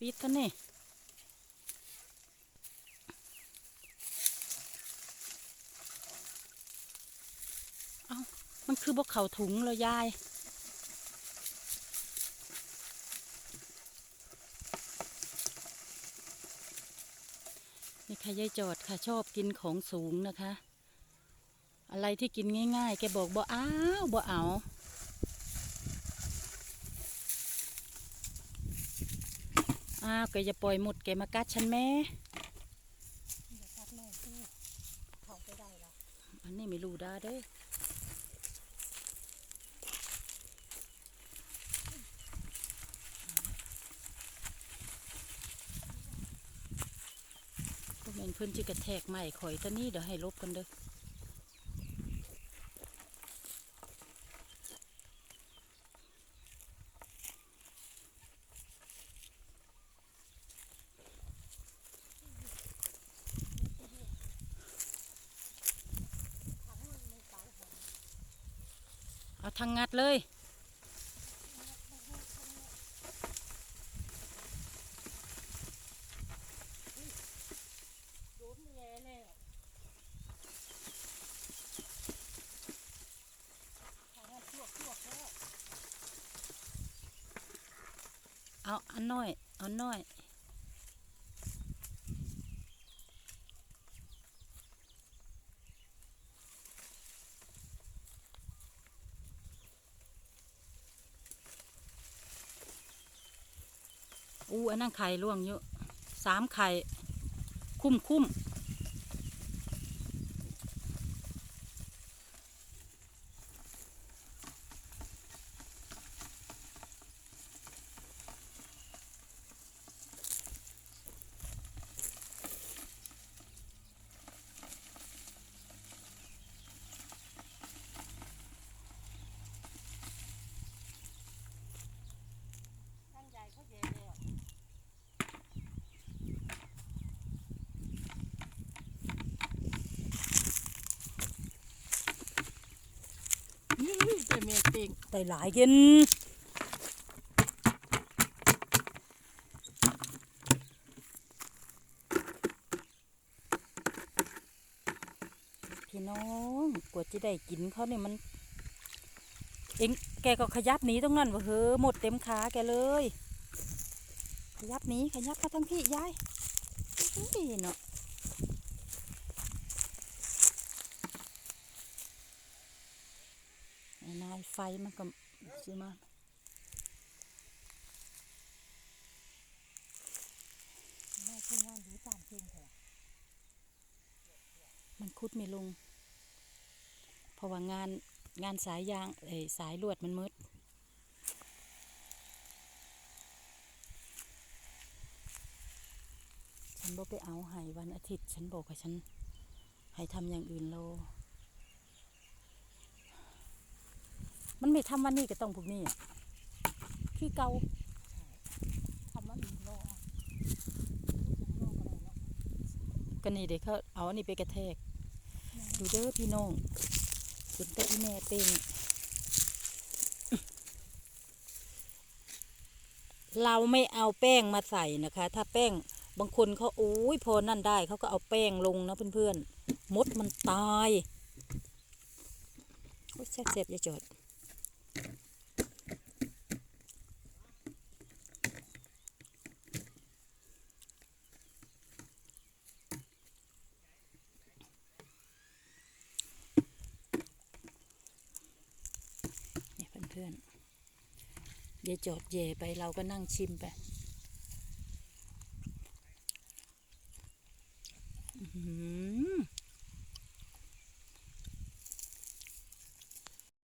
ปิดกันนี่เอ้ามันคือบ่เข่าถุงเลยยายนี่ค่ะยายจอดค่ะชอบกินของสูงนะคะ อะไรที่กินง่ายๆ แกบอกบ่อ้าวบ่เอา อ้าวแกจะปล่อยหมดแกมากัดฉันแม่อย่าตัดแม่ที่เขาไปได้หรออันนี้ไม่รู้ได้เด้อพวกม่นเพิ่นจิกระแทกใหม่ข่อยตอนนี้เดี๋ยวให้ลบกันเด้อ เอาทางงัดเลยเขาให้ลวกลวกแล้วเอาอันน้อย เอาน้อย อู้อันนั้นไข่ล่วงเยอะสามไข่คุ้มคุ้มๆ ตั้งใจเขาแย่แล้ว แต่เมียติงแต่หลายกินพี่น้องกว่าจะได้กินเขาเนี่ยมัน เองแกก็ขยับหนีตรงนั้นวะเฮ้อหมดเต็มขาแกเลย ขยับหนีขยับมาทั้งพี่ยายอุ้ยเนาะไอ้ นายไฟมันก็สิมาแม่ทำงานหรือตามเพลงเถอะมันคุดไม่ลง เพราะว่างานงานสายยางเอ้ยสายลวดมันมืดฉันบอกไปเอาให้วันอาทิตย์ ฉันบอกให้ฉันให้ทำอย่างอื่นโล มันไม่ทำวันนี้ก็ต้องพวกนี้อะคือเกาทำมันรอรอก็ได้เนาะก็นี่เด็กเขาเอาอันนี้ไปกระแทก ดูเด้อพี่น้องเป็นตะอีแม่เป้งเราไม่เอาแป้งมาใส่นะคะ ถ้าแป้งบางคนเขาโอ้ยพอนั่นได้เขาก็เอาแป้งลงนะเพื่อนๆมดมันตายโอ้ยแซ่บๆอย่าจอด พื่อนๆอย่าจอดเย่ไปเราก็นั่งชิมไปอื